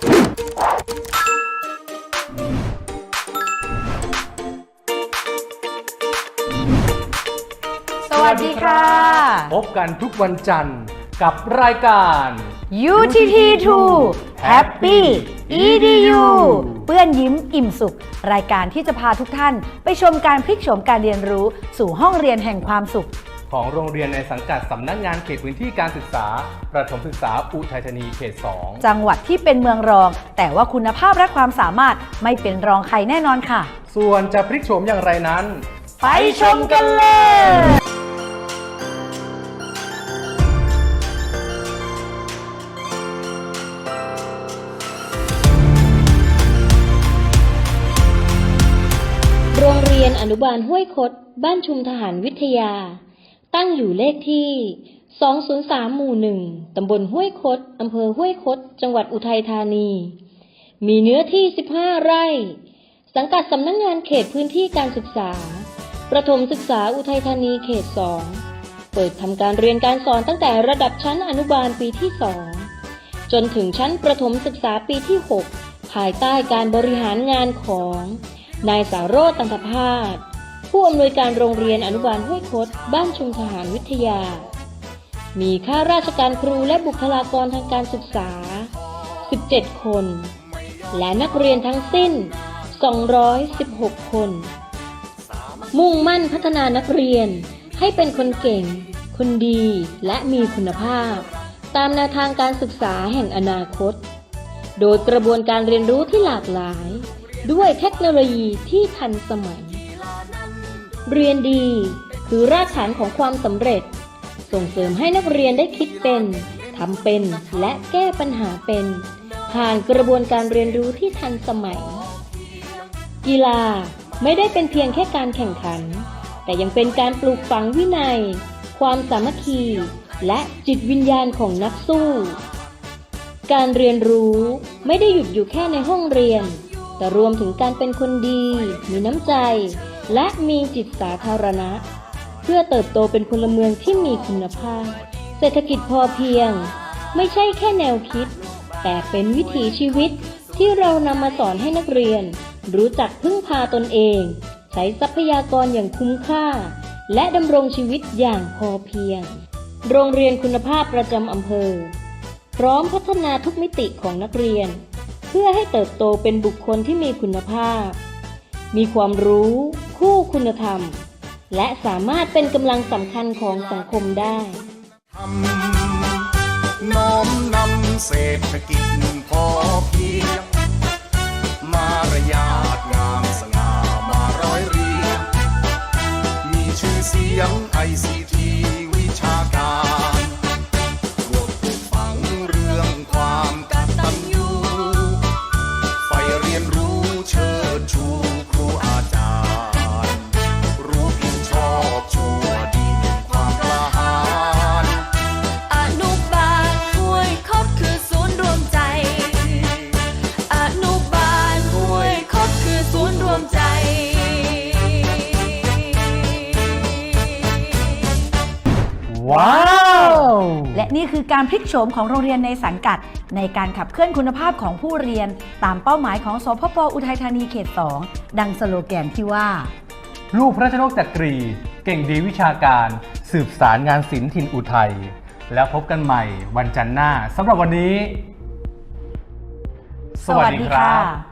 สวัสดีค่ะ พบกันทุกวันจันทร์กับรายการ UTT2 Happy EDU เปื้อนยิ้มอิ่มสุข รายการที่จะพาทุกท่าน ไปชมการพลิกโฉมการเรียนรู้สู่ห้องเรียนแห่งความสุข ของโรงเรียนในสังกัดสำนักงานเขตพื้นที่การศึกษา ประถมศึกษาอุทัยธานีเขต 2 จังหวัดที่เป็นเมืองรอง แต่ว่าคุณภาพและความสามารถไม่เป็นรองใครแน่นอนค่ะ ส่วนจะพลิกโฉมอย่างไรนั้น ไปชมกันเลยโรงเรียนอนุบาลห้วยคด บ้านชุมทหารวิทยา ตั้งอยู่เลขที่ 203 หมู่หนึ่งตำบลห้วยคด อำเภอห้วยคด จังหวัดอุทัยธานี มีเนื้อที่ 15 ไร่ สังกัดสำนักงงานเขตพื้นที่การศึกษา ประถมศึกษาอุทัยธานีเขต 2 เปิดทำการเรียนการสอนตั้งแต่ระดับชั้นอนุบาลปีที่ 2 จนถึงชั้นประถมศึกษาปีที่ 6 ภายใต้การบริหารงานของ นายสารโรตันทพาส ผู้อำนวยการโรงเรียนอนุบาลห้วยคดบ้านชุมทหารวิทยา มีข้าราชการครูและบุคลากรทางการศึกษา 17 คน และนักเรียนทั้งสิ้น 216 คน มุ่งมั่นพัฒนานักเรียนให้เป็นคนเก่ง คนดีและมีคุณภาพ ตามแนวทางการศึกษาแห่งอนาคต โดยกระบวนการเรียนรู้ที่หลากหลาย ด้วยเทคโนโลยีที่ทันสมัย เรียนดี คือรากฐานของความสำเร็จ ส่งเสริมให้นักเรียนได้คิดเป็นทำเป็นและแก้ปัญหาเป็น ผ่านกระบวนการเรียนรู้ที่ทันสมัย กีฬาไม่ได้เป็นเพียงแค่การแข่งขัน แต่ยังเป็นการปลูกฝังวินัย ความสามัคคี และจิตวิญญาณของนักสู้ การเรียนรู้ไม่ได้หยุดอยู่แค่ในห้องเรียน แต่รวมถึงการเป็นคนดี มีน้ำใจ และมีจิตสาธารณะ เพื่อเติบโตเป็นพลเมืองที่มีคุณภาพ เศรษฐกิจพอเพียง ไม่ใช่แค่แนวคิด แต่เป็นวิถีชีวิตที่เรานำมาสอนให้นักเรียน รู้จักพึ่งพาตนเอง ใช้ทรัพยากรอย่างคุ้มค่า และดำรงชีวิตอย่างพอเพียง โรงเรียนคุณภาพประจำอำเภอ พร้อมพัฒนาทุกมิติของนักเรียน เพื่อให้เติบโตเป็นบุคคลที่มีคุณภาพ มีความรู้ คู่คุณธรรม และสามารถเป็นกำลังสำคัญของสังคมได้น้อมนำเศรษฐกิจพอเพียงมารยาทงามสง่ามาร้อยเรียงมีชื่อเสียงไอซี ว้าว และนี่คือการพลิกโฉมของโรงเรียนในสังกัด ในการขับเคลื่อนคุณภาพของผู้เรียน ตามเป้าหมายของสพปอุทัยธานีเขต 2 ดังสโลแกนที่ว่า ลูกพระราชนกจักรี เก่งดีวิชาการ สืบสารงานศิลป์ถิ่นอุทัย แล้วพบกันใหม่วันจันทร์หน้าสำหรับวันนี้ สวัสดีค่ะ